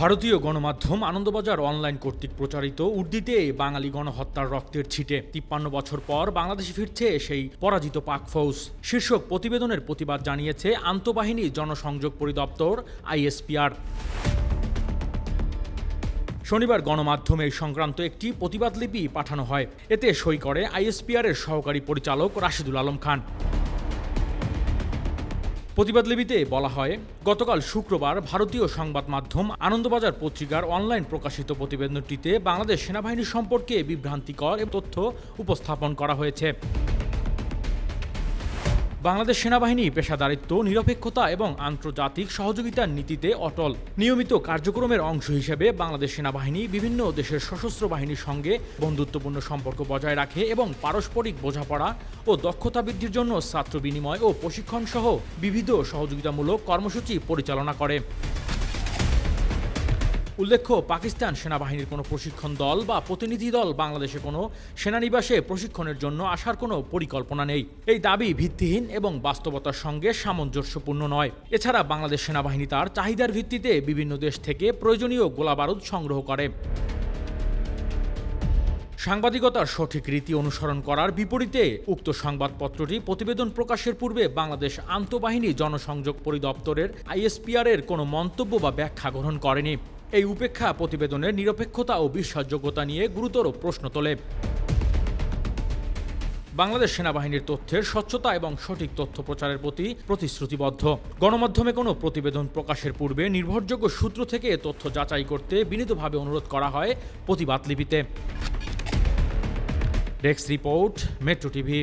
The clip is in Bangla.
ভারতীয় গণমাধ্যম আনন্দবাজার অনলাইন কর্তৃক প্রচারিত উর্দিতে বাঙালি গণহত্যার রক্তের ছিটে। তিপ্পান্ন বছর পর বাংলাদেশে ফিরছে সেই পরাজিত পাক ফৌজ। শীর্ষক প্রতিবেদনের প্রতিবাদ জানিয়েছে আন্তঃবাহিনী জনসংযোগ পরিদপ্তর আইএসপিআর। শনিবার গণমাধ্যমে সংক্রান্ত একটি প্রতিবাদ লিপি পাঠানো হয়। এতে সই করে আইএসপিআর এর সহকারী পরিচালক রাশিদুল আলম খান। প্রতিবাদ লিপিতে বলা হয়, গতকাল শুক্রবার ভারতীয় সংবাদ মাধ্যম আনন্দবাজার পত্রিকার অনলাইন প্রকাশিত প্রতিবেদনটিতে বাংলাদেশ সেনাবাহিনী সম্পর্কে বিভ্রান্তিকর তথ্য উপস্থাপন করা হয়েছে। বাংলাদেশ সেনাবাহিনী, পেশাদারিত্ব, নিরপেক্ষতা এবং আন্তর্জাতিক সহযোগিতার নীতিতে অটল। নিয়মিত কার্যক্রমের অংশ হিসেবে বাংলাদেশ সেনাবাহিনী বিভিন্ন দেশের সশস্ত্র বাহিনীর সঙ্গে বন্ধুত্বপূর্ণ সম্পর্ক বজায় রাখে এবং পারস্পরিক বোঝাপড়া ও দক্ষতা বৃদ্ধির জন্য ছাত্র বিনিময় ও প্রশিক্ষণ সহ বিবিধ সহযোগিতামূলক কর্মসূচি পরিচালনা করে। উল্লেখ্য, পাকিস্তান সেনাবাহিনীর কোনো প্রশিক্ষণ দল বা প্রতিনিধি দল বাংলাদেশে কোনো সেনানিবাসে প্রশিক্ষণের জন্য আসার কোনো পরিকল্পনা নেই। এই দাবি ভিত্তিহীন এবং বাস্তবতার সঙ্গে সামঞ্জস্যপূর্ণ নয়। এছাড়া বাংলাদেশ সেনাবাহিনী তার চাহিদার ভিত্তিতে বিভিন্ন দেশ থেকে প্রয়োজনীয় গোলাবারুদ সংগ্রহ করে। সাংবাদিকতার সঠিক রীতি অনুসরণ করার বিপরীতে উক্ত সংবাদপত্রটি প্রতিবেদন প্রকাশের পূর্বে বাংলাদেশ আন্তঃবাহিনী জনসংযোগ পরিদপ্তরের আইএসপিআর এর কোনো মন্তব্য বা ব্যাখ্যা গ্রহণ করেনি। এই উপেক্ষা প্রতিবেদনের নিরপেক্ষতা ও বিশ্বাসযোগ্যতা নিয়ে গুরুতর প্রশ্ন তোলে। বাংলাদেশ সেনাবাহিনীর তথ্যের স্বচ্ছতা এবং সঠিক তথ্য প্রচারের প্রতি প্রতিশ্রুতিবদ্ধ। গণমাধ্যমে কোনো প্রতিবেদন প্রকাশের পূর্বে নির্ভরযোগ্য সূত্র থেকে তথ্য যাচাই করতে বিনীতভাবে অনুরোধ করা হয় প্রতিবাদ লিপিতে। Desk report, Metro TV.